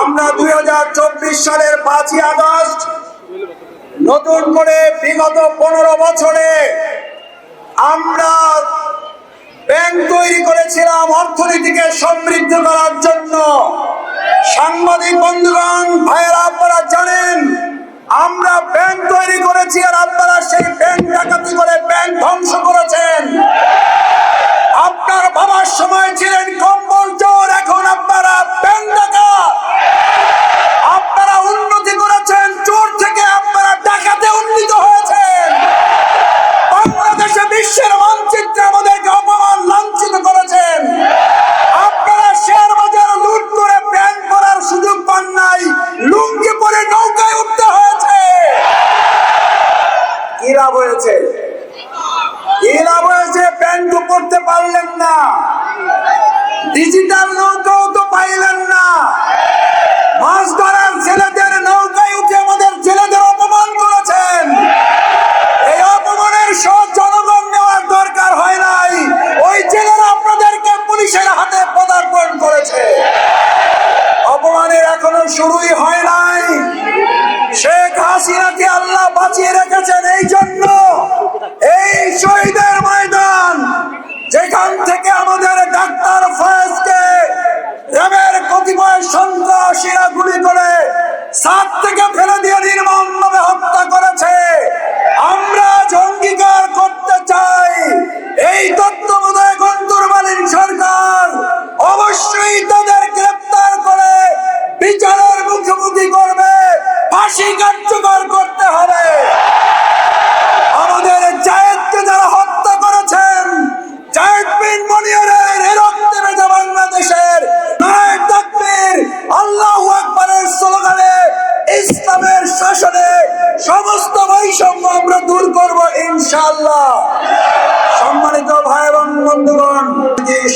আমরা দু হাজার চব্বিশ সালের পাঁচই আগস্ট নতুন করে বিগত পনেরো বছরে আমরা ব্যাংক তৈরি করেছিলাম অর্থনীতিকে সমৃদ্ধ করার জন্য। সাংবাদিক বন্ধুগণ, ভাইয়েরা, আপনারা জানেন, আমরা ব্যাংক হয়েছে। কি লাভ হয়েছে ব্যাংক করতে পারলেন না। ডিজিটাল শেখ হাসিনাকে আল্লাহ বাঁচিয়ে রেখেছেন এই জন্য। এই শহীদের ময়দান, যেখান থেকে আমাদের ডাক্তার ফয়েজকে করব ইনশাআল্লাহ। সম্মানিত ভাই এবং বন্ধুগণ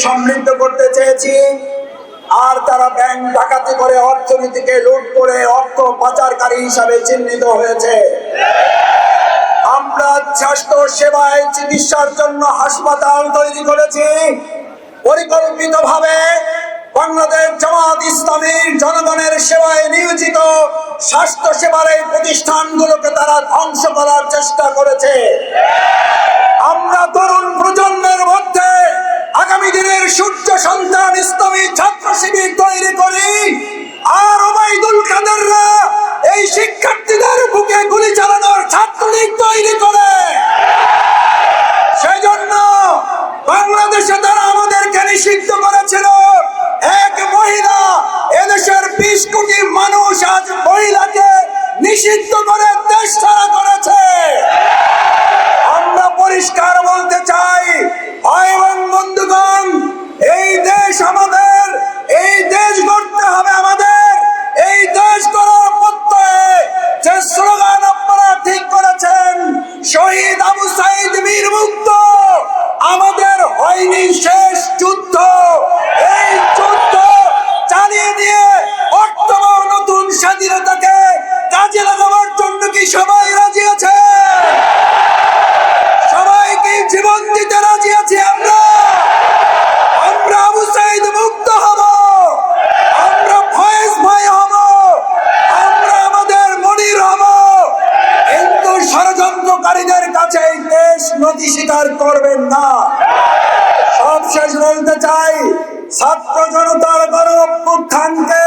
সমৃদ্ধ করতে চেয়েছি, আর তারা ব্যাংক ডাকাতি করে অর্থনীতিকে লুট করে অর্থ পাচারকারী হিসাবে চিহ্নিত হয়েছে। আমরা স্বাস্থ্য সেবায় চিকিৎসার জন্য হাসপাতাল তৈরি করেছি। পরিকল্পিত ভাবে বাংলাদেশ জামাত ইসলামীর জনগণের সেবায় নিয়োজিত স্বাস্থ্য সেবার এই প্রতিষ্ঠানগুলোকে তারা ধ্বংস করার চেষ্টা করেছে। আমরা তরুণ প্রজন্মের মধ্যে আগামী দিনের সূর্য সন্তান ইসলামী ছাত্র শিবির তৈরি করি। আর ওবাইদুল কাদেররা এই শিক্ষার্থীদের বুকে গুলি চালানোর ছাত্রলীগ তৈরি করে। সেজন্য বাংলাদেশে তারা আমাদেরকে নিষিদ্ধ করেছিল। এদেশের কোটি মানুষ আজ মহিলাকে নিষিদ্ধ করে দেশ ছাড়া করেছে। নদী স্বীকার করবেন না। সবশেষ বলতে চাই, ছাত্র জনতার গণ অভ্যুত্থানকে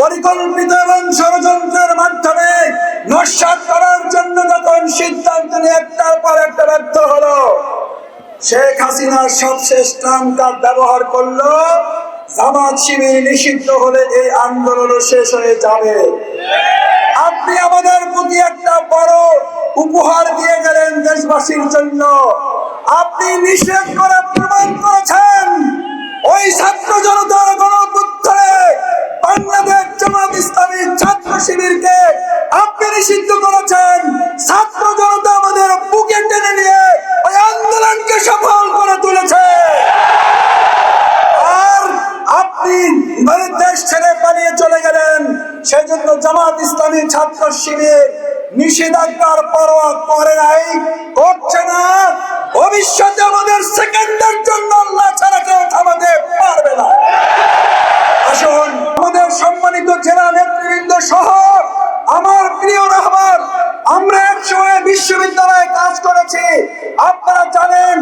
পরিকল্পিত এবং ষড়যন্ত্রের মাধ্যমে নস্বাত করার জন্য যখন সিদ্ধান্ত নিয়ে একটার পর একটা ব্যর্থ হলো, শেখ হাসিনার সবশেষ কার্ড ব্যবহার করল, জামাত শিবির নিষিদ্ধ হলে এই আন্দোলন শেষ হয়ে যাবে। আপনি আমাদের প্রতি একটা বড় উপহার দিয়ে গেলেন দেশবাসীর জন্য। আপনি নিষেধ করে প্রমাণ করেছেন, ওই ছাত্র জনতার গণপুত্রে বাংলাদেশ জামাত ইসলামী ছাত্র শিবিরকে আপনি নিষিদ্ধ করেছেন। ছাত্র জনতা আমাদের বুকে টেনে নিয়ে ওই আন্দোলনকে সফল করে তুলেছে। আর আপনি দেশ ছেড়ে পালিয়ে চলে গেলেন, সেজন্য জামাত ইসলামী ছাত্র শিবির নিষেধাজ্ঞার পরোয়া করে নাই, করছে না। ভবিষ্যতে আমাদের সেকেন্ডের জন্য আল্লাহ ছাড়া কেউ থামাতে পারবে না। আসুন, আমাদের সম্মানিত জেলা নেতৃবৃন্দ সহ আমার প্রিয় রহমান, আমরা এক সময় বিশ্ববিদ্যালয়ে কাজ করেছি। আপনারা জানেন